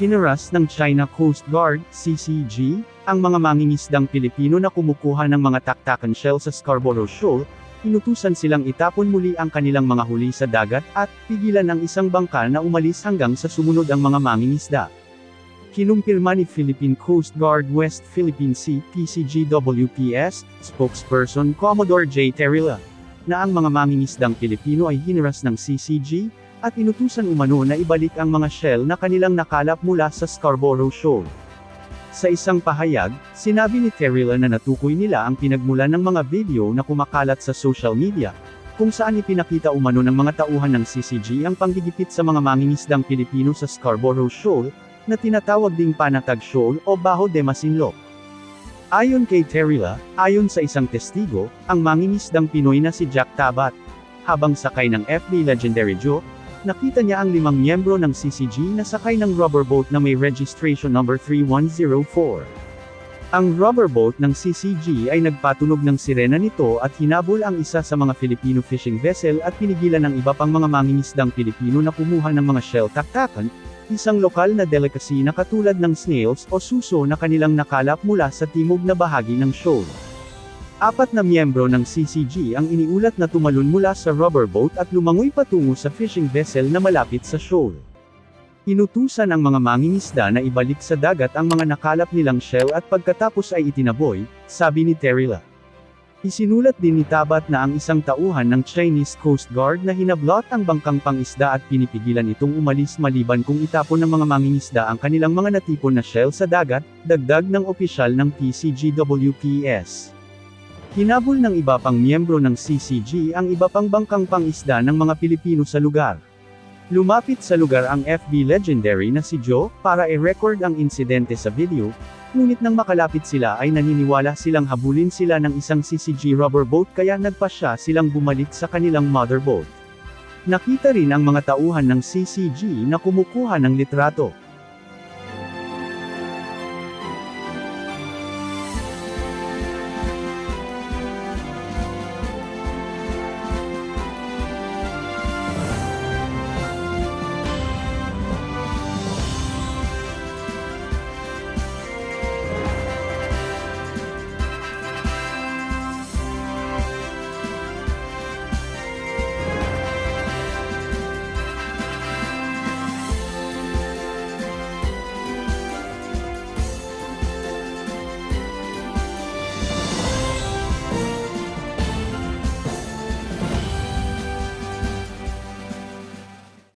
Hinaras ng China Coast Guard, CCG, ang mga mangingisdang Pilipino na kumukuha ng mga taktakan shell sa Scarborough Shoal, inutusan silang itapon muli ang kanilang mga huli sa dagat at pigilan ang isang bangka na umalis hanggang sa sumunod ang mga mangingisda. Kinumpirma ni Philippine Coast Guard West Philippine Sea PCGWPS, spokesperson Commodore J. Terilla, na ang mga mangingisdang Pilipino ay hiniras ng CCG, at inutusan umano na ibalik ang mga shell na kanilang nakalap mula sa Scarborough Shoal. Sa isang pahayag, sinabi ni Terilla na natukoy nila ang pinagmulan ng mga video na kumakalat sa social media, kung saan ipinakita umano ng mga tauhan ng CCG ang panggigipit sa mga mangingisdang Pilipino sa Scarborough Shoal, na tinatawag ding Panatag Shoal o Baho de Masinloc. Ayon kay Terilla, ayon sa isang testigo, ang mangingisdang Pinoy na si Jack Tabat, habang sakay ng FB Legendary Joe, nakita niya ang limang miyembro ng CCG na sakay ng rubber boat na may registration number 3104. Ang rubber boat ng CCG ay nagpatunog ng sirena nito at hinabol ang isa sa mga Filipino fishing vessel at pinigilan ng iba pang mga mangingisdang Pilipino na kumuha ng mga shell taktakan, isang lokal na delicacy na katulad ng snails o suso na kanilang nakalap mula sa timog na bahagi ng shoal. Apat na miyembro ng CCG ang iniulat na tumalon mula sa rubber boat at lumangoy patungo sa fishing vessel na malapit sa shoal. Inutusan ang mga mangingisda na ibalik sa dagat ang mga nakalap nilang shell at pagkatapos ay itinaboy, sabi ni Terilla. Isinulat din ni Tabat na ang isang tauhan ng Chinese Coast Guard na hinablot ang bangkang pangisda at pinipigilan itong umalis maliban kung itapon ng mga mangingisda ang kanilang mga natipon na shell sa dagat, dagdag ng opisyal ng PCGWPS. Hinabol ng iba pang miyembro ng CCG ang iba pang bangkang pangisda ng mga Pilipino sa lugar. Lumapit sa lugar ang FB legendary na si Joe, para i-record ang insidente sa video, ngunit nang makalapit sila ay naniniwala silang habulin sila ng isang CCG rubber boat kaya nagpasya silang bumalik sa kanilang mother boat. Nakita rin ang mga tauhan ng CCG na kumukuha ng litrato.